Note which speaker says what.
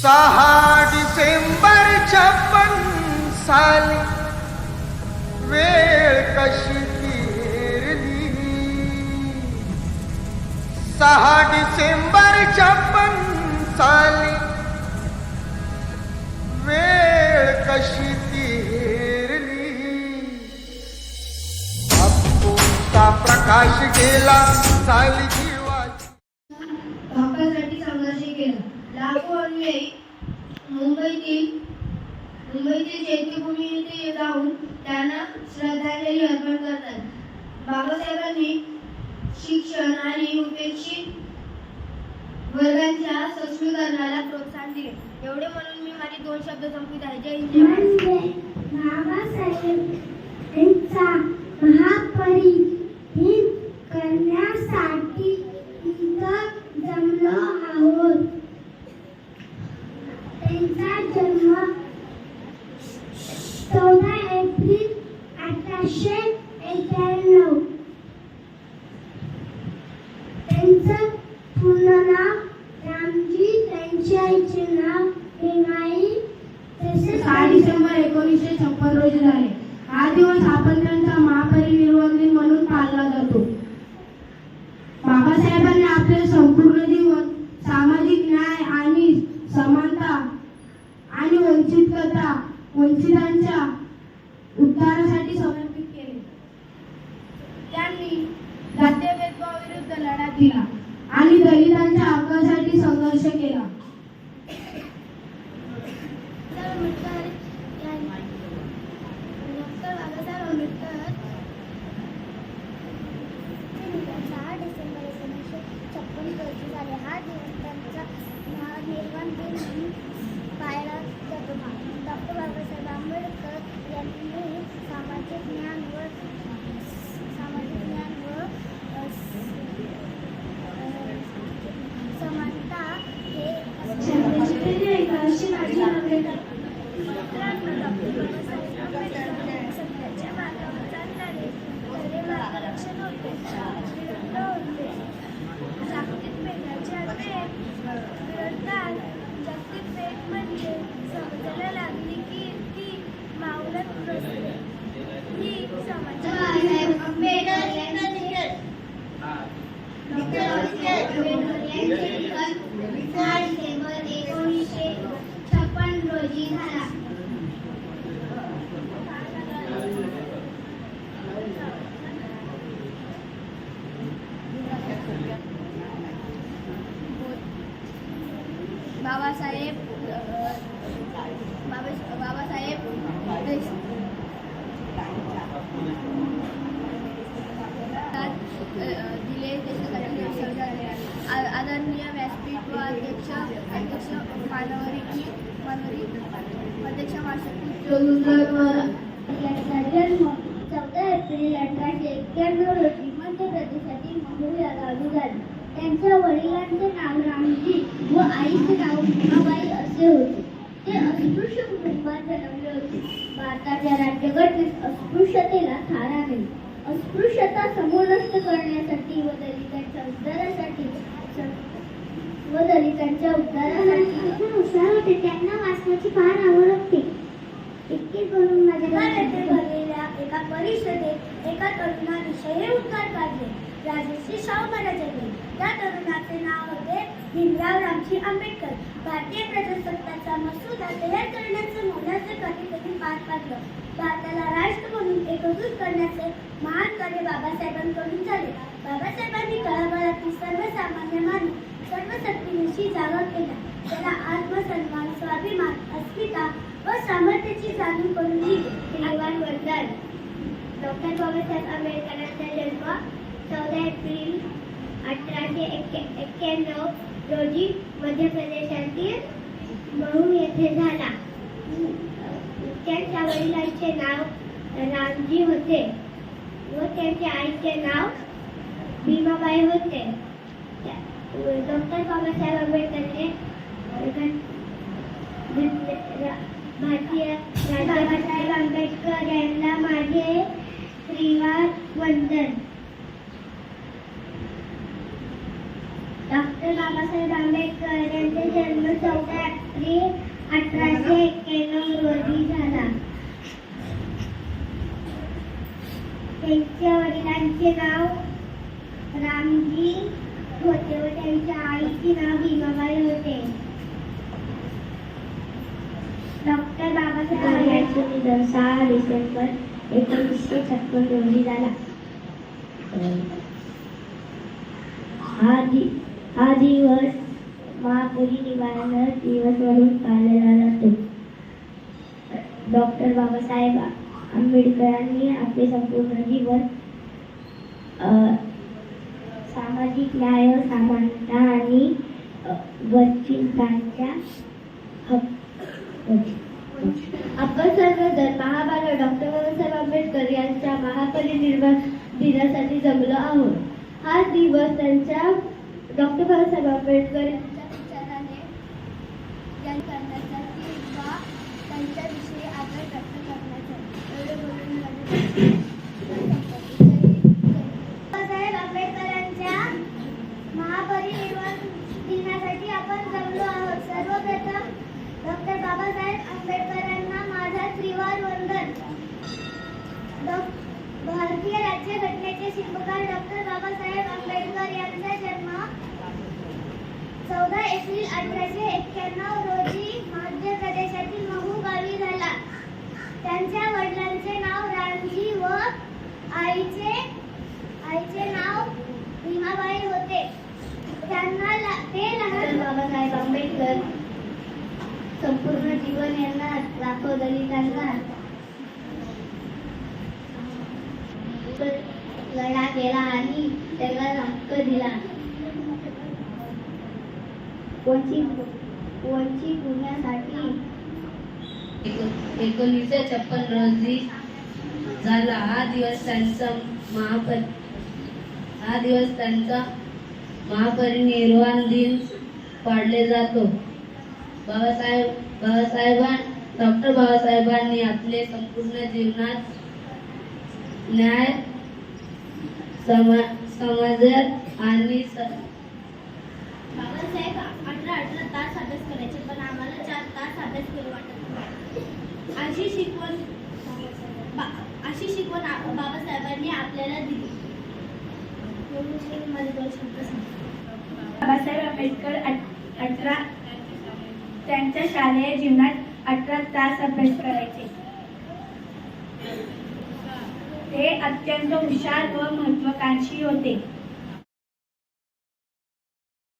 Speaker 1: सहा डिसेंबर छप्पन साली वेळ कशी फिरली सहा डिसेंबर छप्पन साली वेळ कशी फिरली अप्पूचा प्रकाश गेला साली जीवाची
Speaker 2: हक्कासाठी संघर्ष केला. लाखो अनुयायी मुंबईतील मुंबईतील चैत्यभूमी येथे जाऊन त्यांना श्रद्धांजली अर्पण करतात. बाबासाहेबांनी शिक्षण आणि उपेक्षित वर्गांच्या सक्षमीकरणाला प्रोत्साहन दिले. एवढे म्हणून मी माझे दोन शब्द संपवित आहे. जय हिंद.
Speaker 3: बाबासाहेब महापरी महापरिनिर्वाण करण्यासाठी इथं जमलो आहोत त्यांचा जन्म चौदा एप्रिल अठराशे एक्याण्णव त्यांचं पूर्ण नाव रामजी त्यांच्या आईचे नाव हेमाई.
Speaker 2: सहा डिसेंबर एकोणीसशे छप्पन रोजी झाले. हा दिवस आपण त्यांचा महापरिनिर्वाण दिन म्हणून पाळला जातो. बाबासाहेबांनी आपले संपूर्ण जीवन सामाजिक न्याय आणि समानता आणि वंचितता वंचितांच्या उद्धारासाठी समर्पित केले त्यांनी जातीय भेदभावाविरुद्ध लढा दिला आणि दलितांच्या हक्कासाठी संघर्ष केला
Speaker 3: आंबेडकर डॉक्टर बाबासाहेब आंबेडकर सहा डिसेंबर एकोणीसशे छप्पन रोजी झाले हा दिवस त्यांचा महानिर्वाण दिन म्हणून पाळला जातो डॉक्टर बाबासाहेब आंबेडकर यांनी सामाजिक ज्ञान व सामाजिक ज्ञान व अ, स- अ, समानता हे सत्याच्या मार्गावर चालणारे खरे मार्गदर्शन होते विरुद्ध होते जागतिक वेगाच्या वेग विरोधात जागतिक वेग म्हणजे समजायला लागली की ती मावलत नसते ही समाजात आंबेडकर यांचे सहा डिसेंबर एकोणीसशे छप्पन रोजी झाला
Speaker 2: बाबासाहेब बाबा बाबासाहेब दिले देशासाठी आदरणीय व्यासपीठ व अध्यक्ष अध्यक्ष मानवरी मानवरी अध्यक्ष
Speaker 3: चौदा एप्रिल अठराशे एक्क्याण्णव रोजी मध्य प्रदेशातील महू या गावी झाली. त्यांच्या वडिलांचे नाव रामजी व आईचे नाव भीमाबाई असे होते ते अस्पृश्य कुटुंबात जन्मले होते. भारताच्या राज्यघटनेत अस्पृश्यतेला थारा नाही अस्पृश्यता समूळ नष्ट करण्यासाठी व दलितांच्या उद्धारासाठी व दलितांच्या उद्धारासाठी. हुशार होते. त्यांना वाचण्याची फार आवड होती. इतके करून माझ्या येथे भरलेल्या एका परिषदेत एका शहरी उद्गार काढले. राजश्री शाहू महाराजांनी. त्या तरुणाचे नाव होते भीमराव आंबेडकर भारतीय प्रजासत्ताचा मसुदा तयार करण्याचं मोलाचं कार्य त्यांनी पार पाडलं. भारताला राष्ट्र म्हणून एकजूट करण्याचे महान कार्य बाबासाहेबांकडून झाले. बाबासाहेबांनी तळागाळातील सर्वसामान्य माणूस सर्व शक्तीनिशी जागा केला. त्याला आत्मसन्मान स्वाभिमान अस्मिता व सामर्थ्याची जाणीव करून दिली. भगवान वरदान डॉक्टर बाबासाहेब आंबेडकरांचा जन्म चौदा एप्रिल अठराशे एक्क्याण्णव रोजी मध्य प्रदेशातील महू येथे झाला. त्यांच्या वडिलांचे नाव रामजी होते व त्यांच्या आईचे नाव भीमाबाई होते. डॉक्टर बाबासाहेब आंबेडकरने भारतीय बाबासाहेब आंबेडकर यांना माझे श्रीवार वंदन. डॉक्टर बाबासाहेब आंबेडकर यांचा जन्म चौदा एप्रिल अठराशे एक्क्याण्णव रोजी झाला. त्यांच्या वडिलांचे नाव रामजी होते व त्यांच्या आईचे नाव भीमाबाई होते. डॉक्टर बाबासाहेब यांचे निधन सहा डिसेंबर एकोणीसशे छप्पन रोजी झाला. हा हा दिवस महापरिनिर्वाण दिवस म्हणून पाळला जातो. डॉक्टर बाबासाहेब आंबेडकरांनी आपले संपूर्ण जीवन सामाजिक न्याय समानता आणि वंचितांच्या आपण सर्व जर महाबाला डॉक्टर बाबासाहेब आंबेडकर यांच्या महापरिनिर्वाण दिनासाठी जमलो आहोत. हा दिवस त्यांच्या डॉक्टर बाबासाहेब आंबेडकर यांच्या विचाराने ज्ञान करण्याचा किंवा त्यांच्याविषयी आदर व्यक्त करण्याचा एवढे बोलून बाबासाहेब आंबेडकरांच्या महापरिनिर्वाण दिनासाठी आपण जमलो आहोत सर्वप्रथम डॉक्टर बाबासाहेब आंबेडकरांना माझा त्रिवार वंदन डॉ- भारतीय राज्यघटनेचे शिल्पकार डॉक्टर बाबासाहेब आंबेडकर यांचा जन्म चौदा एप्रिल अठराशे एक्क्याण्णव रोजी मध्य प्रदेशातील महू गावी झाला. त्यांच्या वडिलांचे नाव रामजी व आईचे आईचे नाव भीमाबाई होते. त्यांना ते लहान बाबासाहेब आंबेडकर संपूर्ण जीवन यांना लाखो दलितांना लढा केला आणि त्यांना हक्क दिला. वंचित होण्यासाठी
Speaker 4: एकोणीसशे छप्पन रोजी झाला. हा दिवस त्यांचा महापर हा दिवस त्यांचा महापरिनिर्वाण दिन पाडले जातो. बाबासाहेब बाबासाहेबां डॉक्टर बाबासाहेबांनी आपले संपूर्ण जीवनात न्याय समा समाजात आणि स-
Speaker 3: बाबासाहेब अठरा अठरा तास अभ्यास करायचे पण आम्हाला चार तास अभ्यास करू वाटत अशी शिकवण अशी शिकवण बाबासाहेबांनी आपल्याला दिली.
Speaker 2: बाबासाहेब आंबेडकर अठरा त्यांच्या शालेय जीवनात अठरा तास अभ्यास करायचे. ते अत्यंत हुशार व महत्वाकांक्षी होते.